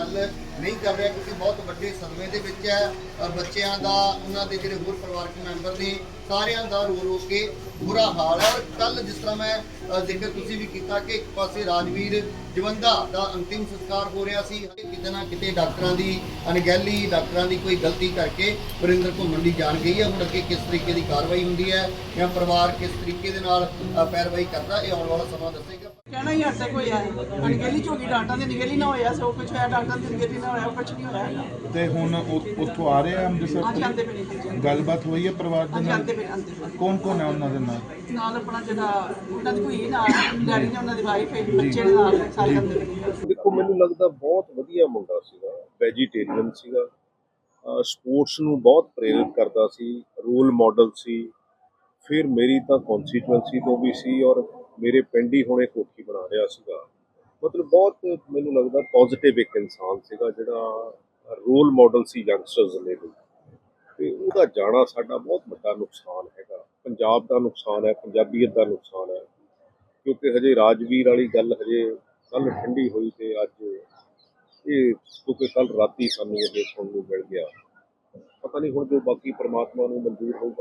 ਗੱਲ ਨਹੀਂ ਕਰ ਰਿਹਾ ਕਿਉਂਕਿ ਬਹੁਤ ਵੱਡੇ ਸਦਮੇ ਦੇ ਵਿੱਚ ਹੈ ਬੱਚਿਆਂ ਦਾ, ਉਹਨਾਂ ਦੇ ਜਿਹੜੇ ਹੋਰ ਪਰਿਵਾਰਕ ਮੈਂਬਰ ਨੇ, ਸਾਰਿਆਂ ਦਾ ਰੋ ਰੋ ਕੇ ਬੁਰਾ ਹਾਲ ਹੈ। ਔਰ ਕੱਲ ਜਿਸ ਤਰ੍ਹਾਂ ਮੈਂ ਜ਼ਿਕਰ ਤੁਸੀਂ ਵੀ ਕੀਤਾ ਕਿ ਇੱਕ ਪਾਸੇ ਰਾਜਵੀਰ ਜਵੰਦਾ ਦਾ ਅੰਤਿਮ ਸੰਸਕਾਰ ਹੋ ਰਿਹਾ ਸੀ ਕਿਤੇ ਨਾ ਕਿਤੇ ਡਾਕਟਰਾਂ ਦੀ ਅਣਗਹਿਲੀ, ਡਾਕਟਰਾਂ ਦੀ ਕੋਈ ਗਲਤੀ ਕਰਕੇ ਵਰਿੰਦਰ ਘੁੰਮਣ ਦੀ ਜਾਣ ਗਈ ਹੈ। ਹੁਣ ਅੱਗੇ ਕਿਸ ਤਰੀਕੇ ਦੀ ਕਾਰਵਾਈ ਹੁੰਦੀ ਹੈ ਜਾਂ ਪਰਿਵਾਰ ਕਿਸ ਤਰੀਕੇ ਦੇ ਨਾਲ ਪੈਰਵਾਈ ਕਰਦਾ, ਇਹ ਆਉਣ ਵਾਲਾ ਸਮਾਂ ਦੱਸੇਗਾ। ਕਹਿਣਾ ਹੀ ਤੱਕ ਹੋਇਆ ਹੈ ਅਣਗਹਿਲੀ ਚੋਗੀ ਡਾਕਟਰਾਂ ਦੀ ਨਿਗਹਿਲੀ ਨਾ ਹੋਇਆ ਸੋ ਕੁਝ ਹੋਇਆ ਡਾਕਟਰਾਂ ਦੀ ਨਿਗਹਿਲੀ ਨਾ ਹੋਇਆ ਕੁਝ ਨਹੀਂ ਹੋਇਆ। ਹੈਗਾ। ਤੇ ਹੁਣ ਉ- ਉੱਥੋਂ ਆ ਰਹੇ ਆ ਅੰਮ੍ਰਿਤਸਰ ਅੱਜ ਆਂਦੇ ਤੋਂ? ਪਏ ਨੇ ਜੀ ਗੱਲਬਾਤ ਹੋਈ ਹੈ ਪਰਿਵਾਰ ਦੇ ਅੱਜ ਨਾਲ? ਆਂਦੇ ਪਏ ਆਂਦੇ ਪਏ। ਕੌਣ ਕੌਣ ਹੈ ਉਹਨਾਂ ਦੇ ਨਾਲ? ਨਾਲ ਆਪਣਾ ਜਿਹੜਾ ਉਹਨਾਂ ਦੀ ਕੋਈ ਨਾਲ ਡੈਡੀ ਨੇ ਉਹਨਾਂ ਦੀ ਵਾਈਫ ਹੈ ਬੱਚੇ ਦੇ ਨਾਲ ਸਾਰੇ ਆਂਦੇ ਪਏ ਨੇ। ਦੇਖੋ ਮੈਨੂੰ ਲੱਗਦਾ ਬਹੁਤ ਵਧੀਆ ਮੁੰਡਾ ਸੀਗਾ ਵੈਜੀਟੇਰੀਅਨ ਸੀਗਾ। ਸਪੋਰਟਸ ਨੂੰ ਬਹੁਤ ਪ੍ਰੇਰਿਤ ਕਰਦਾ ਸੀ ਰੋਲ ਮਾਡਲ ਸੀ। ਫਿਰ ਮੇਰੀ ਤਾਂ ਕਨਸਟੀਟੂਐਂਸੀ ਤੋਂ ਵੀ ਸੀ ਔਰ ਮੇਰੇ ਪਿੰਡ ਹੀ ਹੁਣੇ ਕੋਠੀ ਬਣਾ ਰਿਹਾ ਸੀਗਾ। ਮਤਲਬ ਬਹੁਤ ਮੈਨੂੰ ਲੱਗਦਾ ਪੋਜ਼ਿਟਿਵ ਇੱਕ ਇਨਸਾਨ ਸੀਗਾ ਜਿਹੜਾ ਰੋਲ ਮਾਡਲ ਸੀ ਯੰਗਸਟਰਸ ਦੇ ਲਈ। ਤੇ ਉਹਦਾ ਜਾਣਾ ਸਾਡਾ ਬਹੁਤ ਵੱਡਾ ਨੁਕਸਾਨ ਹੈਗਾ। ਪੰਜਾਬ ਦਾ ਨੁਕਸਾਨ ਹੈ, ਪੰਜਾਬੀਅਤ ਦਾ ਨੁਕਸਾਨ ਹੈ। ਕਿਉਂਕਿ ਹਜੇ ਰਾਜਵੀਰ ਵਾਲੀ ਗੱਲ ਹਜੇ ਕੱਲ ਠੰਡੀ ਹੋਈ ਤੇ ਅੱਜ ਇਹ ਕਿਉਂਕਿ ਕੱਲ ਰਾਤੀ ਸਾਨੂੰ ਇਹ ਦੇਖਣ ਨੂੰ ਮਿਲ ਗਿਆ। ਪਤਾ ਨਹੀਂ ਹੁਣ ਜੋ ਬਾਕੀ ਪ੍ਰਮਾਤਮਾ ਨੂੰ ਮਨਜ਼ੂਰ ਹੋਊਗਾ।